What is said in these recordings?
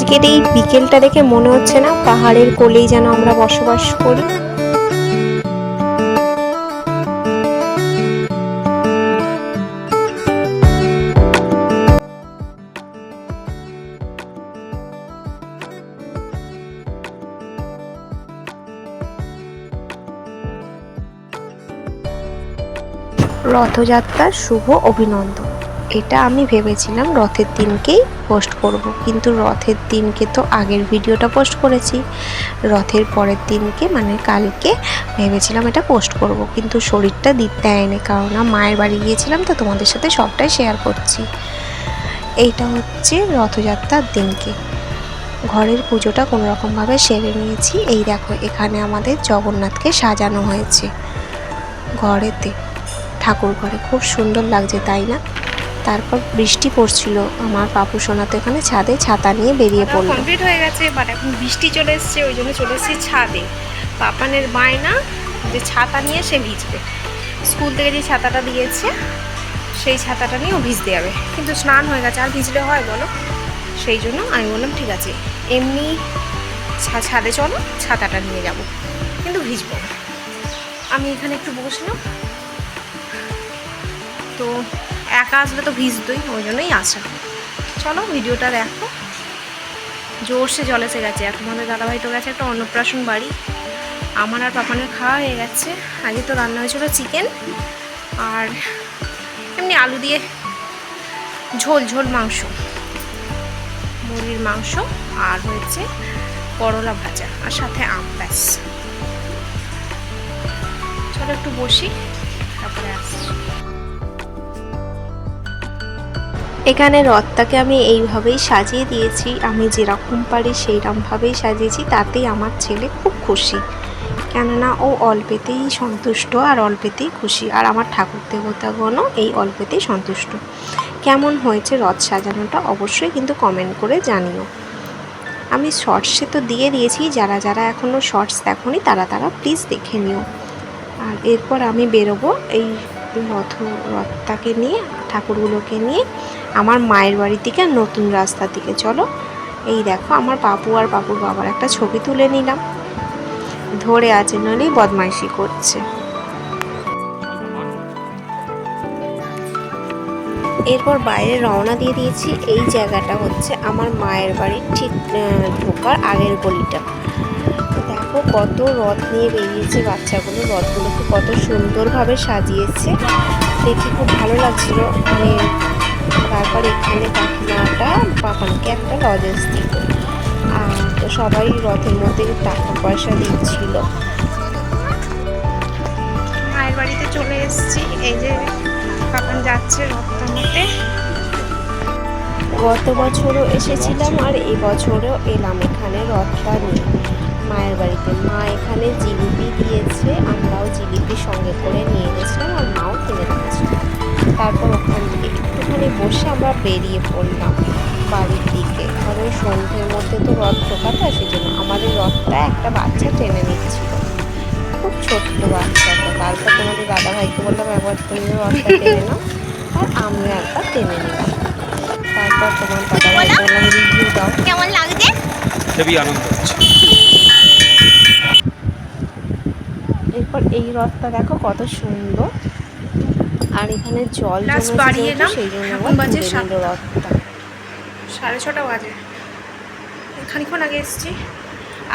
আজকের এই বিকেলটা দেখে মনে হচ্ছে না পাহাড়ের কোলেই যেন আমরা বসবাস করি। রথযাত্রার শুভ অভিনন্দন। এটা আমি ভেবেছিলাম রথের দিনকেই পোস্ট করব, কিন্তু রথের দিনকে তো আগের ভিডিওটা পোস্ট করেছি। রথের পরের দিনকে মানে কালকে ভেবেছিলাম এটা পোস্ট করব, কিন্তু শরীরটা দিতে দেয়নি, কারণ মায়ের বাড়ি গিয়েছিলাম তো তোমাদের সাথে সবটাই শেয়ার করছি। এইটা হচ্ছে রথযাত্রার দিনকে। ঘরের পুজোটা কোনো রকমভাবে সেরে নিয়েছি। এই দেখো, এখানে আমাদের জগন্নাথকে সাজানো হয়েছে ঘরেতে, ঠাকুর ঘরে। খুব সুন্দর লাগছে, তাই না? তারপর বৃষ্টি পড়ছিল। আমার পাপু সোনা তো এখানে ছাদে ছাতা নিয়ে বেরিয়ে পড়ল। কমপ্লিট হয়ে গেছে বাট এখন বৃষ্টি চলে এসেছে ওই জন্য চলে এসেছি ছাদে। পাপানের বায়না যে ছাতা নিয়ে সে ভিজবে। স্কুল থেকে যে ছাতাটা দিয়েছে সেই ছাতাটা নিয়েও ভিজতে যাবে। কিন্তু স্নান হয়ে গেছে আর ভিজলে হয় বলো? সেই জন্য আমি বললাম ঠিক আছে এমনি ছাদে চলো ছাতাটা নিয়ে যাব। কিন্তু ভিজবো না। আমি এখানে একটু বসলাম। তো একা আসলে তো ভিজতই, ওই জন্যই আসা। চলো ভিডিওটা দেখো। জোরসে জল গেছে। এখন আমাদের দাদাভাই তো গেছে একটা অন্নপ্রাশন বাড়ি। আমার আর পাপানের খাওয়া হয়ে গেছে। আগে তো রান্না হয়েছিল চিকেন আর এমনি আলু দিয়ে ঝোল ঝোল মাংস। মুরগির মাংস আর হয়েছে করলা ভাজা আর সাথে আম, ব্যাস। চলো একটু বসি, তারপরে আসছি। এখানে রথটাকে আমি এইভাবেই সাজিয়ে দিয়েছি। আমি যেরকম পারি সেইরকমভাবেই সাজিয়েছি। তাতেই আমার ছেলে খুব খুশি। কেননা ও অল্পেতেই সন্তুষ্ট আর অল্পেতেই খুশি। আর আমার ঠাকুর দেবতাগণও এই অল্পেতেই সন্তুষ্ট। কেমন হয়েছে রথ সাজানোটা অবশ্যই কিন্তু কমেন্ট করে জানিও। আমি শর্টসে তো দিয়ে দিয়েছি। যারা যারা এখনও শর্টস দেখোনি, তারা তারা প্লিজ দেখে নিও। আর এরপর আমি বেরোবো এই রথ, রথটাকে নিয়ে, ঠাকুরগুলোকে নিয়ে। আমার মায়ের বাড়ি থেকে নতুন রাস্তার দিকে চলো। এই দেখো, আমার পাপু আর পাপুর বাবার একটা ছবি তুলে নিলাম। ধরে আছে নলেই বদমাইশি করছে। এরপর বাইরে রওনা দিয়ে দিয়েছি। এই জায়গাটা হচ্ছে আমার মায়ের বাড়ির ঠিক ঢোকার আগের গলিটা। দেখো কত রথ নিয়ে বেরিয়েছে বাচ্চাগুলো, রথগুলোকে কত সুন্দরভাবে সাজিয়েছে। দেখে খুব ভালো লাগছিল। মানে তারপর এখানে কাকিমাটা পাপানকে একটা লজেন্স দিল। তো সবাই রথের মধ্যে টাকা পয়সা দিচ্ছিল। মায়ের বাড়িতে চলে এসেছি। এই যে পাপান যাচ্ছে রথটা মতে গত বছরও এসেছিলাম আর এবছরও এলাম এখানে রথটা নিয়ে। মায়ের বাড়িতে মা এখানে জিলিপি দিয়েছে। আমরাও জিলিপি সঙ্গে করে নিয়ে গেছিলাম আর মাও কিনে দিয়েছিল তারপর ওখান থেকে একটুখানি বসে আমরা বেরিয়ে পড়লাম বাড়ির দিকে। কারণ সন্ধ্যের মধ্যে তো রথ ঢোকাতে সেই জন্য আমাদের রথটা একটা বাচ্চা টেনে নিচ্ছিল। খুব ছোট্ট বাচ্চাটা। তারপর তোমাদের দাদাভাইকে বললাম একবার তুমি রথটা টেনে নাও। আর আমিও একবার টেনে নিলাম। তারপর তোমার দাদা ভাই বললাম রিভিউ দাও। কেমন লাগছে? খুবই আনন্দ হচ্ছে। এরপর এই রথটা দেখো কত সুন্দর। আর এখানে জল জমেছে সেই জন্য বাজে রথটা। সাড়ে ছটা বাজে। খানিক্ষণ আগে এসেছি।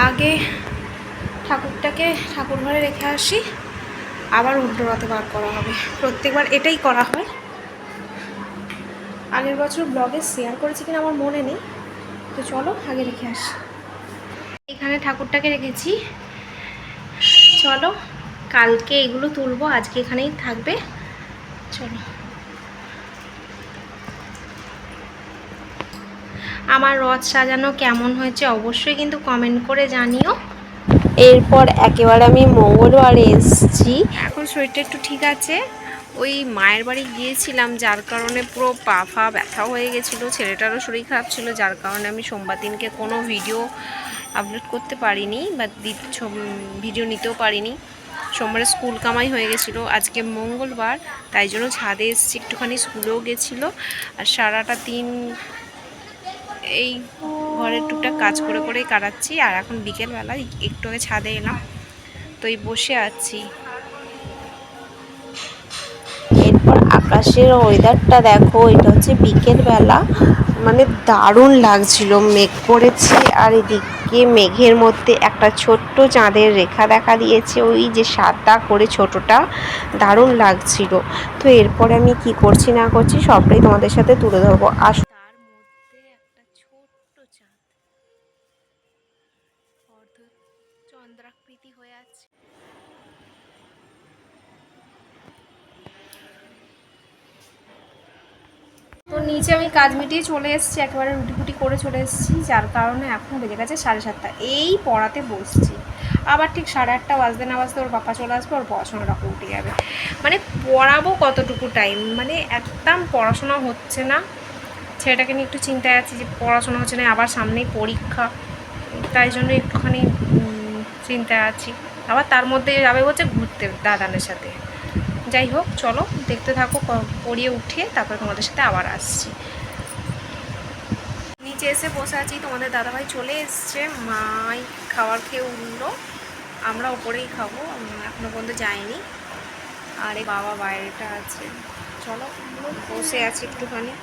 আগে ঠাকুরটাকে ঠাকুর ঘরে রেখে আসি। আবার উল্টো রথে বার করা হবে। প্রত্যেকবার এটাই করা হয়। আগের বছর ব্লগে শেয়ার করেছি কিনা আমার মনে নেই। তো চলো আগে রেখে আসি। এখানে ঠাকুরটাকে রেখেছি। চলো কালকে এগুলো তুলবো। আজকে এখানেই থাকবে। চলো। আমার রথ সাজানো কেমন হয়েছে অবশ্যই কিন্তু কমেন্ট করে জানিও। এরপর একেবারে আমি মঙ্গলবারে এসেছি। এখন শরীরটা একটু ঠিক আছে। ওই মায়ের বাড়ি গিয়েছিলাম যার কারণে পুরো পা ফা ব্যথা হয়ে গেছিল ছেলেটারও শরীর খারাপ ছিল যার কারণে আমি সোমবার দিনকে কোনো ভিডিও আপলোড করতে পারিনি বা ভিডিও নিতেও পারিনি। সোমবারে স্কুল কামাই হয়ে গেছিল। আজকে মঙ্গলবার, তাই জন্য ছাদে এসেছি। একটুখানি স্কুলেও গেছিল। আর সারাটা দিন এই ঘরের টুকটাক কাজ করে করেই কাটাচ্ছি। আর এখন বিকেলবেলা একটু আগে ছাদে এলাম। তো এই বসে আছি। এরপর আকাশের ওয়েদারটা দেখো, এটা হচ্ছে বিকেলবেলা। মানে দারুণ লাগছিল। মেঘ করেছে আর এদিকে মেঘের মধ্যে একটা ছোট্ট চাঁদের রেখা দেখা দিয়েছে। ওই যে সাদা করে ছোটটা, দারুণ লাগছিল। তো এরপরে আমি কি করছি না করছি সবটাই তোমাদের সাথে তুলে ধরবো। আস। নিচে আমি কাজ মিটিয়ে চলে এসেছি, একেবারে রুটি ফুটি করে চলে এসেছি, যার কারণে এখন বেজে গেছে সাড়ে সাতটা। এই পড়াতে বসছি। আবার ঠিক সাড়ে আটটা বাজতে না বাজতে ওর পাপা চলে আসবে, ওর পড়াশোনাটা উঠে যাবে। মানে পড়াবো কতটুকু টাইম মানে একদম পড়াশোনা হচ্ছে না। ছেলেটাকে নিয়ে একটু চিন্তায় আছি যে পড়াশোনা হচ্ছে না, আবার সামনেই পরীক্ষা। তাই জন্য একটুখানি চিন্তায় আছি। আবার তার মধ্যে যাবে হচ্ছে ঘুরতে দাদানের সাথে। যাই হোক চলো দেখতে থাকো পড়িয়ে উঠিয়ে তারপরে তোমাদের সাথে আবার আসছি। নিচে এসে বসে আছি তোমাদের দাদাভাই চলে এসছে মাই খাবার খেয়ে উঠল। আমরা ওপরেই খাব উম, এখনও পর্যন্ত যাইনি। আর এই বাবা বাইরেটা আছে। চলো বসে আছি একটুখানি।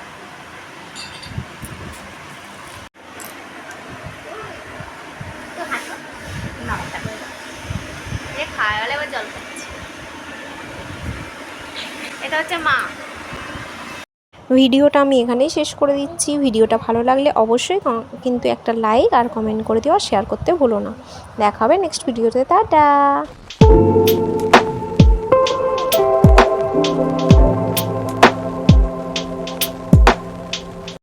এবার জল এটা হচ্ছে মা। ভিডিওটা আমি এখানেই শেষ করে দিচ্ছি। ভিডিওটা ভালো লাগলে অবশ্যই কিন্তু একটা লাইক আর কমেন্ট করে দিও আর শেয়ার করতে ভুলো না। দেখা হবে নেক্সট ভিডিওতে টাটা!